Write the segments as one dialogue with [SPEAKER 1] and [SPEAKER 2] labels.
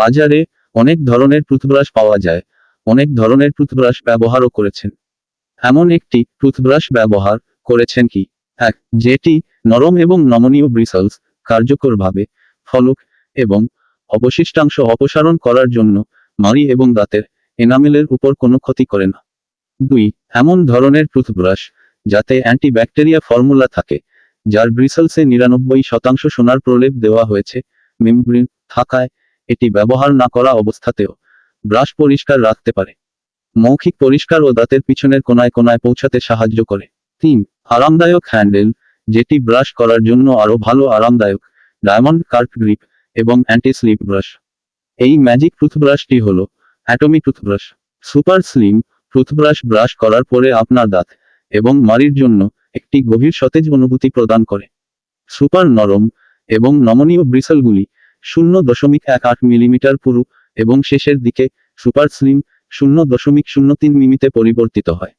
[SPEAKER 1] বাজারে অনেক ধরনের টুথব্রাশ পাওয়া যায়। অনেক ধরনের টুথব্রাশ ব্যবহারও করেছেন। এমন একটি টুথব্রাশ ব্যবহার করেছেন কি? এক, যেটি নরম এবং নমনীয় ব্রিসলস কার্যকরভাবে ফলক এবং অবশিষ্টাংশ অপসারণ করার জন্য মাড়ি এবং দাঁতের এনামেলের উপর কোনো ক্ষতি করে না। দুই, এমন ধরনের টুথব্রাশ যাতে অ্যান্টিব্যাকটেরিয়া ফর্মুলা থাকে, যার ব্রিসলসে নিরানব্বই শতাংশ সোনার প্রলেপ দেওয়া হয়েছে মেমব্রিন থাকায় এটি ব্যবহার না করা অবস্থাতেও ব্রাশ পরিষ্কার রাখতে পারে। মৌখিক পরিষ্কার ও দাঁতের পিছনের কোনায় কোনায় পৌঁছাতে সাহায্য করে। তিন, আরামদায়ক হ্যান্ডেল, যেটি ব্রাশ করার জন্য আরও ভালো আরামদায়ক, ডায়মন্ড কার্ভ গ্রিপ এবং অ্যান্টি স্লিপ ব্রাশ। এই ম্যাজিক টুথব্রাশটি হল Atomy toothbrush. Super slim toothbrush brush করার পরে আপনার দাঁত এবং মাড়ির জন্য একটি গভীর সতেজ অনুভূতি প্রদান করে। সুপার নরম এবং নমনীয় ব্রিসলগুলি শূন্য দশমিক এক আট মিলিমিটার পুরু এবং শেষের দিকে সুপার স্লিম শূন্য দশমিক শূন্য তিন মিমিতে পরিবর্তিত হয়।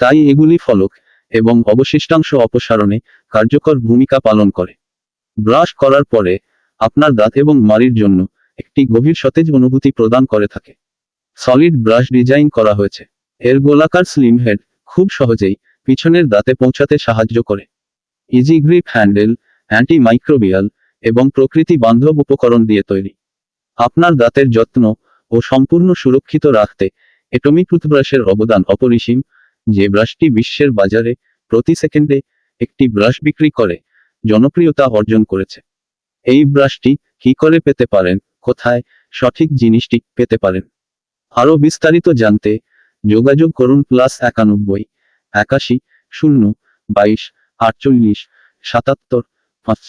[SPEAKER 1] তাই এগুলি ফলক এবং অবশিষ্টাংশ অপসারণে কার্যকর ভূমিকা পালন করে। ব্রাশ করার পরে আপনার দাঁত এবং মাড়ির জন্য একটি গভীর সতেজ অনুভূতি প্রদান করে থাকে। সলিড ব্রাশ ডিজাইন করা হয়েছে। এর গোলাকার স্লিম হেড খুব সহজেই পিছনের দাঁতে পৌঁছাতে সাহায্য করে। Easy grip handle anti microbial এবং প্রকৃতি বান্ধব উপকরণ দিয়ে তৈরি। আপনার দাঁতের যত্ন ও সম্পূর্ণ সুরক্ষিত রাখতে এটমি টুথব্রাশের অবদান অপরিসীম, যে ব্রাশটি বিশ্বের বাজারে প্রতি সেকেন্ডে একটি ব্রাশ বিক্রি করে, জনপ্রিয়তা অর্জন করেছে। এই ব্রাশটি কি করে পেতে পারেন, কোথায় সঠিক জিনিসটি পেতে পারেন? আরও বিস্তারিত জানতে যোগাযোগ করুন প্লাস একানব্বই, একাশি, শূন্য, বাইশ, আটচল্লিশ, সাতাত্তর, পাঁচ।